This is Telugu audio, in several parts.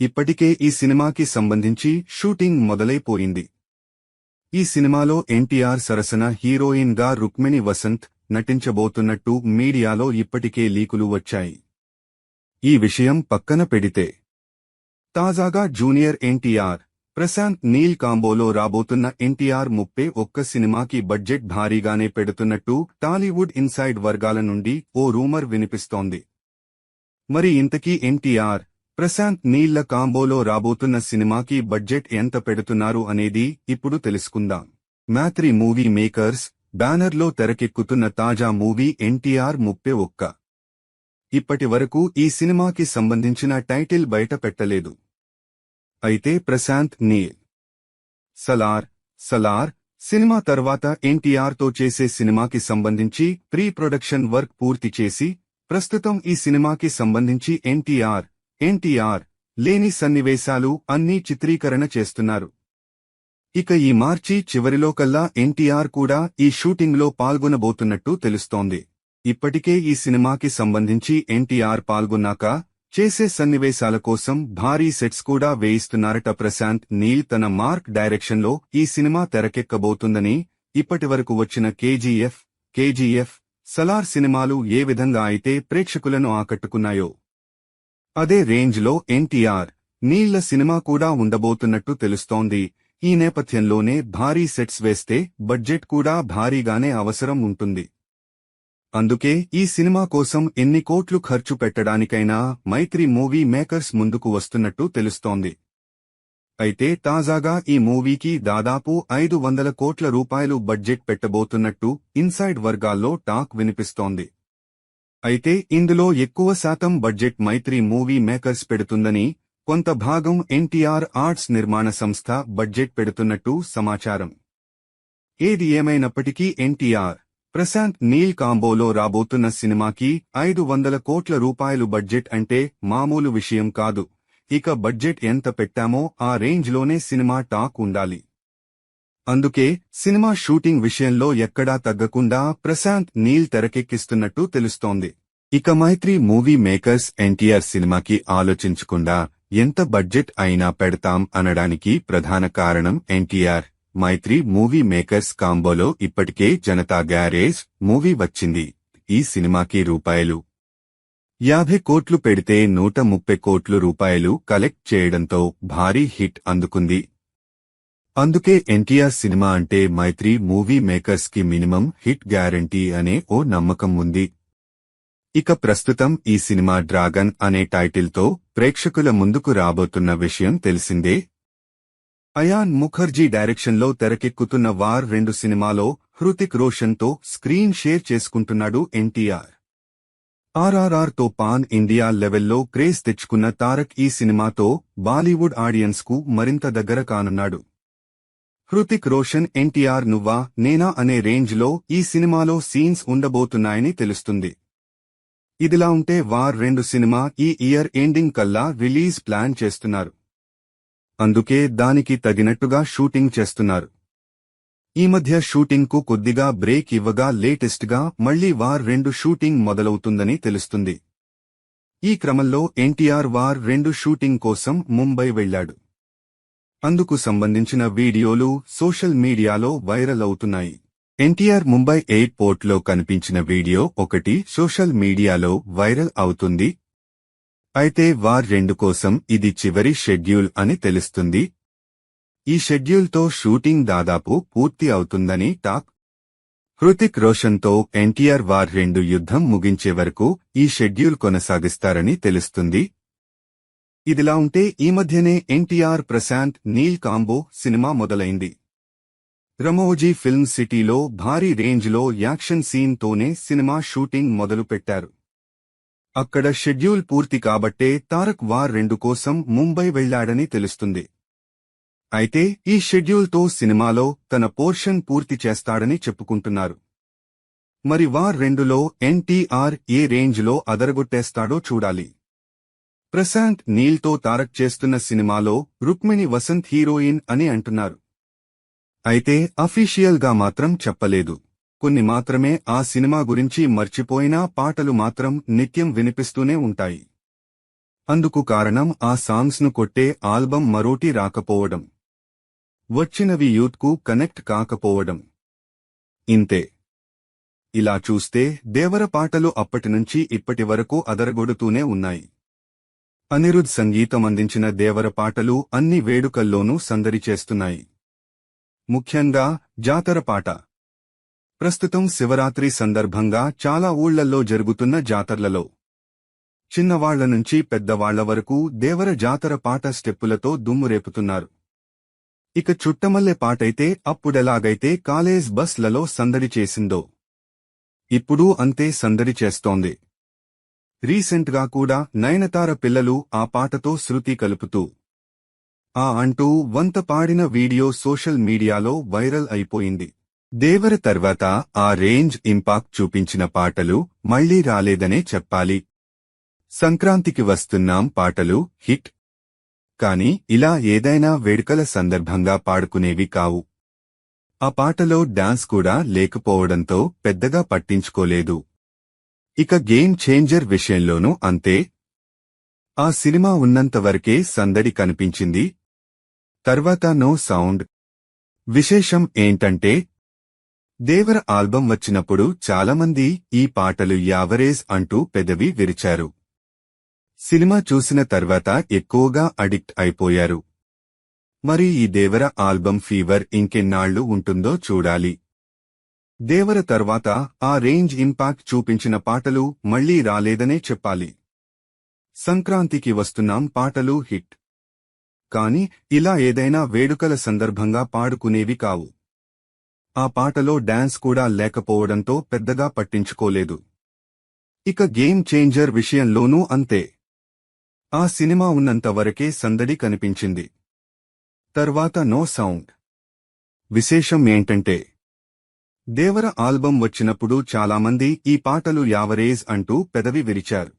ఇప్పటికే ఈ సినిమాకి సంబంధించి షూటింగ్ మొదలైపోయింది. ఈ సినిమాలో ఎన్టీఆర్ సరసన హీరోయిన్గా రుక్మిణి వసంత్ నటించబోతున్నట్టు మీడియాలో ఇప్పటికే లీకులు వచ్చాయి. ఈ విషయం పక్కన పెడితే తాజాగా జూనియర్ ఎన్టీఆర్ ప్రశాంత్ నీల్ కాంబోలో రాబోతున్న ఎన్టీఆర్ ముప్పై ఒక్క సినిమాకి బడ్జెట్ భారీగానే పెడుతున్నట్టు టాలీవుడ్ ఇన్సైడ్ వర్గాల నుండి ఓ రూమర్ వినిపిస్తోంది. మరి ఇంతకీ ఎన్టీఆర్ ప్రశాంత్ నీళ్ళ కాంబోలో రాబోతున్న సినిమాకి బడ్జెట్ ఎంత పెడుతున్నారు అనేది ఇప్పుడు తెలుసుకుందాం. మ్యాత్రి మూవీ మేకర్స్ బ్యానర్లో తెరకెక్కుతున్న తాజా మూవీ ఎన్టీఆర్ ముప్పై ఒక్క. ఇప్పటి వరకు ఈ సినిమాకి సంబంధించిన టైటిల్ బయట పెట్టలేదు. అయితే ప్రశాంత్ నీల్ సలార్ సలార్ సినిమా తర్వాత ఎన్టీఆర్తో చేసే సినిమాకి సంబంధించి ప్రీ ప్రొడక్షన్ వర్క్ పూర్తి చేసి ప్రస్తుతం ఈ సినిమాకి సంబంధించి ఎన్టీఆర్ ఎన్టీఆర్ లేని సన్నివేశాలు అన్నీ చిత్రీకరణ చేస్తున్నారు. ఇక ఈ మార్చి చివరిలో కల్లా ఎన్టీఆర్ కూడా ఈ షూటింగ్లో పాల్గొనబోతున్నట్టు తెలుస్తోంది. ఇప్పటికే ఈ సినిమాకి సంబంధించి ఎన్టీఆర్ పాల్గొన్నాక చేసే సన్నివేశాల కోసం భారీ సెట్స్ కూడా వేయిస్తున్నారట ప్రశాంత్ నీల్ తన మార్క్ డైరెక్షన్లో ఈ సినిమా తెరకెక్కబోతుందని ఇప్పటివరకు వచ్చిన కేజీఎఫ్ కేజీఎఫ్ సలార్ సినిమాలు ఏ విధంగా అయితే ప్రేక్షకులను ఆకట్టుకున్నాయో. అదే రేంజ్లో ఎన్టీఆర్ నీళ్ళ సినిమా కూడా ఉండబోతున్నట్టు తెలుస్తోంది. ఈ నేపథ్యంలోనే భారీ సెట్స్ వేస్తే బడ్జెట్ కూడా భారీగానే అవసరం ఉంటుంది. అందుకే ఈ సినిమా కోసం ఎన్ని కోట్లు ఖర్చు పెట్టడానికైనా మైత్రి మూవీ మేకర్స్ ముందుకు వస్తున్నట్టు తెలుస్తోంది. అయితే తాజాగా ఈ మూవీకి దాదాపు ఐదు వందల కోట్ల రూపాయలు బడ్జెట్ పెట్టబోతున్నట్టు ఇన్సైడ్ వర్గాల్లో టాక్ వినిపిస్తోంది. అయితే ఇందులో ఎక్కువ శాతం బడ్జెట్ మైత్రి మూవీ మేకర్స్ పెడుతుందని కొంత భాగం ఎన్టీఆర్ ఆర్ట్స్ నిర్మాణ సంస్థ బడ్జెట్ పెడుతున్నట్టు సమాచారం. ఏది ఏమైనప్పటికీ ఎన్టీఆర్ ప్రశాంత్ నీల్ కాంబోలో రాబోతున్న సినిమాకి ఐదు వందల కోట్ల రూపాయలు బడ్జెట్ అంటే మామూలు విషయం కాదు. ఇక బడ్జెట్ ఎంత పెట్టామో ఆ రేంజ్లోనే సినిమా టాక్ ఉండాలి. అందుకే సినిమా షూటింగ్ విషయంలో ఎక్కడా తగ్గకుండా ప్రశాంత్ నీల్ తెరకెక్కిస్తున్నట్టు తెలుస్తోంది. ఇక మైత్రి మూవీ మేకర్స్ ఎన్టీఆర్ సినిమాకి ఆలోచించకుండా ఎంత బడ్జెట్ అయినా పెడతాం అనడానికి ప్రధాన కారణం ఎన్టీఆర్. మైత్రి మూవీ మేకర్స్ కాంబోలో ఇప్పటికే జనతా గ్యారేజ్ మూవీ వచ్చింది. ఈ సినిమాకి రూపాయలు యాభై కోట్లు పెడితే నూట ముప్పై కోట్లు రూపాయలు కలెక్ట్ చేయడంతో భారీ హిట్ అందుకుంది. అందుకే ఎన్టీఆర్ సినిమా అంటే మైత్రి మూవీ మేకర్స్కి మినిమం హిట్ గ్యారంటీ అనే ఓ నమ్మకం ఉంది. ఇక ప్రస్తుతం ఈ సినిమా డ్రాగన్ అనే టైటిల్తో ప్రేక్షకుల ముందుకు రాబోతున్న విషయం తెలిసిందే. అయాన్ ముఖర్జీ డైరెక్షన్లో తెరకెక్కుతున్న వార్ రెండు సినిమాలో హృతిక్ రోషన్తో స్క్రీన్ షేర్ చేసుకుంటున్నాడు ఎన్టీఆర్. ఆర్ఆర్ఆర్తో పాన్ ఇండియా లెవెల్లో క్రేజ్ తెచ్చుకున్న తారక్ ఈ సినిమాతో బాలీవుడ్ ఆడియన్స్కు మరింత దగ్గర కానున్నాడు. హృతిక్ రోషన్ ఎన్టీఆర్ నువ్వా నేనా అనే రేంజ్లో ఈ సినిమాలో సీన్స్ ఉండబోతున్నాయని తెలుస్తుంది. ఇదిలా ఉంటే వార్ రెండు సినిమా ఈ ఇయర్ ఎండింగ్ కల్లా రిలీజ్ ప్లాన్ చేస్తున్నారు. అందుకే దానికి తగినట్టుగా షూటింగ్ చేస్తున్నారు. ఈ మధ్య షూటింగ్కు కొద్దిగా బ్రేక్ ఇవ్వగా లేటెస్ట్గా మళ్ళీ వార్ రెండు షూటింగ్ మొదలవుతుందని తెలుస్తుంది. ఈ క్రమంలో ఎన్టీఆర్ వార్ రెండు షూటింగ్ కోసం ముంబై వెళ్ళాడు అందుకు సంబంధించిన వీడియోలు సోషల్ మీడియాలో వైరల్ అవుతున్నాయి. ఎన్టీఆర్ ముంబై ఎయిర్పోర్ట్లో కనిపించిన వీడియో ఒకటి సోషల్ మీడియాలో వైరల్ అవుతుంది. అయితే వార్ రెండు కోసం ఇది చివరి షెడ్యూల్ అని తెలుస్తుంది. ఈ షెడ్యూల్తో షూటింగ్ దాదాపు పూర్తి అవుతుందని టాక్. హృతిక్ రోషన్తో ఎన్టీఆర్ వార్ రెండు యుద్ధం ముగించే వరకు ఈ షెడ్యూల్ కొనసాగిస్తారని తెలుస్తుంది. ఇదిలా ఉంటే ఈ మధ్యనే NTR Prashanth Neel combo cinema మొదలైంది. రమోజీ ఫిల్మ్ సిటీలో భారీ రేంజ్లో యాక్షన్ సీన్ తోనే సినిమా షూటింగ్ మొదలుపెట్టారు. అక్కడ షెడ్యూల్ పూర్తి కాబట్టే తారక్ వార్ రెండు కోసం ముంబై వెళ్ళాడని తెలుస్తుంది. అయితే ఈ షెడ్యూల్తో సినిమాలో తన పోర్షన్ పూర్తి చేస్తాడని చెప్పుకుంటున్నారు. మరి వార్ రెండులో ఎన్టీఆర్ ఏ రేంజ్లో అదరగొట్టేస్తాడో చూడాలి. ప్రశాంత్ నీల్తో తారక్ చేస్తున్న సినిమాలో రుక్మిణి వసంత్ హీరోయిన్ అని అంటున్నారు. అయితే అఫీషియల్గా మాత్రం చెప్పలేదు. కొన్ని మాత్రమే ఆ సినిమా గురించి మర్చిపోయినా పాటలు మాత్రం నిత్యం వినిపిస్తూనే ఉంటాయి. అందుకు కారణం ఆ సాంగ్స్ను కొట్టే ఆల్బం మరోటి రాకపోవడం. వచ్చినవి యూత్కు కనెక్ట్ కాకపోవడం. ఇంతే. ఇలా చూస్తే దేవర పాటలు అప్పటినుంచి ఇప్పటి వరకు అదరగొడుతూనే ఉన్నాయి. అనిరుద్ సంగీతం అందించిన దేవర పాటలు అన్ని వేడుకల్లోనూ సందడి చేస్తున్నాయి ముఖ్యంగా జాతర పాట. ప్రస్తుతం శివరాత్రి సందర్భంగా చాలా ఊళ్ళల్లో జరుగుతున్న జాతర్లలో. చిన్నవాళ్ళ నుంచి పెద్దవాళ్ళ వరకు దేవర జాతర పాట స్టెప్పులతో దుమ్ము రేపుతున్నారు. ఇక చుట్టమల్లె పాటైతే అప్పుడెలాగైతే కాలేజ్ బస్లలో సందడి చేసిందో. ఇప్పుడు అంతే సందడి చేస్తోంది. రీసెంట్గా కూడా నయనతార పిల్లలు ఆ పాటతో శృతి కలుపుతూ ఆ అంటూ వంత పాడిన వీడియో సోషల్ మీడియాలో వైరల్ అయిపోయింది. దేవర తర్వాత ఆ రేంజ్ ఇంపాక్ట్ చూపించిన పాటలు మళ్ళీ రాలేదనే చెప్పాలి. సంక్రాంతికి వస్తున్నాం పాటలు హిట్. కాని ఇలా ఏదైనా వేడుకల సందర్భంగా పాడుకునేవి కావు. ఆ పాటలో డాన్స్ కూడా లేకపోవడంతో పెద్దగా పట్టించుకోలేదు. ఇక గేమ్ చేంజర్ విషయంలోనూ అంతే. ఆ సినిమా ఉన్నంతవరకే సందడి కనిపించింది. తర్వాత నో సౌండ్. విశేషం ఏంటంటే దేవర ఆల్బం వచ్చినప్పుడు చాలామంది ఈ పాటలు యావరేజ్ అంటూ పెదవి విరిచారు. సినిమా చూసిన తర్వాత ఎక్కువగా అడిక్ట్ అయిపోయారు. మరి ఈ దేవర ఆల్బం ఫీవర్ ఇంకెన్నాళ్ళు ఉంటుందో చూడాలి. దేవర తర్వాత ఆ రేంజ్ ఇంపాక్ట్ చూపించిన పాటలు మళ్ళీ రాలేదనే చెప్పాలి. సంక్రాంతికి వస్తున్నాం పాటలు హిట్. కాని ఇలా ఏదైనా వేడుకల సందర్భంగా పాడుకునేవి కావు. ఆ పాటలో డాన్స్ కూడా లేకపోవడంతో పెద్దగా పట్టించుకోలేదు. ఇక గేమ్ చేంజర్ విషయంలోనూ అంతే. ఆ సినిమా ఉన్నంతవరకే సందడి కనిపించింది. తర్వాత నో సౌండ్. విశేషం ఏంటంటే దేవర ఆల్బం వచ్చినప్పుడు చాలామంది ఈ పాటలు యావరేజ్ అంటూ పెదవి విరిచారు.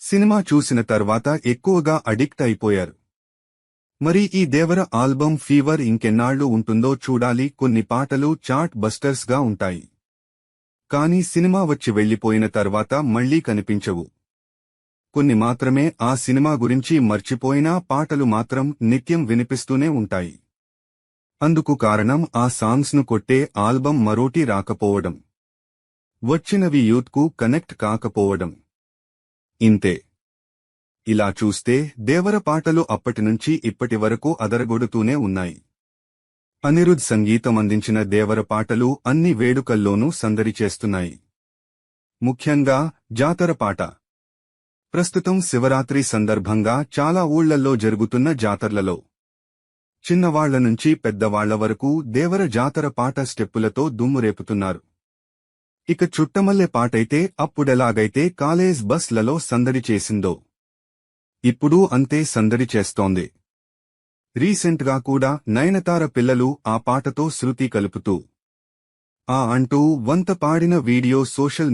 సినిమా చూసిన తర్వాత ఎక్కువగా అడిక్ట్ అయిపోయారు. మరి ఈ దేవర ఆల్బం ఫీవర్ ఇంకెన్నాళ్ళు ఉంటుందో చూడాలి కొన్ని పాటలు చాట్ బస్టర్స్గా ఉంటాయి. కానీ సినిమా వచ్చి వెళ్ళిపోయిన తర్వాత మళ్ళీ కనిపించవు. కొన్ని మాత్రమే ఆ సినిమా గురించి మర్చిపోయినా పాటలు మాత్రం నిత్యం వినిపిస్తూనే ఉంటాయి. అందుకు కారణం ఆ సాంగ్స్ను కొట్టే ఆల్బం మరోటి రాకపోవడం. వచ్చినవి యూత్కు కనెక్ట్ కాకపోవడం. ఇంతే. ఇలా చూస్తే దేవర పాటలు అప్పటినుంచి ఇప్పటి వరకు అదరగొడుతూనే ఉన్నాయి. అనిరుద్ సంగీతం అందించిన దేవర పాటలు అన్ని వేడుకల్లోనూ సందడి చేస్తున్నాయి. ముఖ్యంగా జాతర పాట. ప్రస్తుతం శివరాత్రి సందర్భంగా చాలా ఊళ్ళల్లో జరుగుతున్న జాతర్లలో. చిన్నవాళ్ళ నుంచి పెద్దవాళ్ళ వరకు దేవర జాతర పాట స్టెప్పులతో దుమ్మురేపుతున్నారు ఇక చుట్టమల్లె పాటైతే అప్పుడెలాగైతే కాలేజ్ బస్లలో సందడి చేసిందో. ఇప్పుడు అంతే సందడి చేస్తోంది. రీసెంట్గా కూడా నయనతార పిల్లలు ఆ పాటతో శృతి కలుపుతూ ఆ అంటూ వంత పాడిన వీడియో సోషల్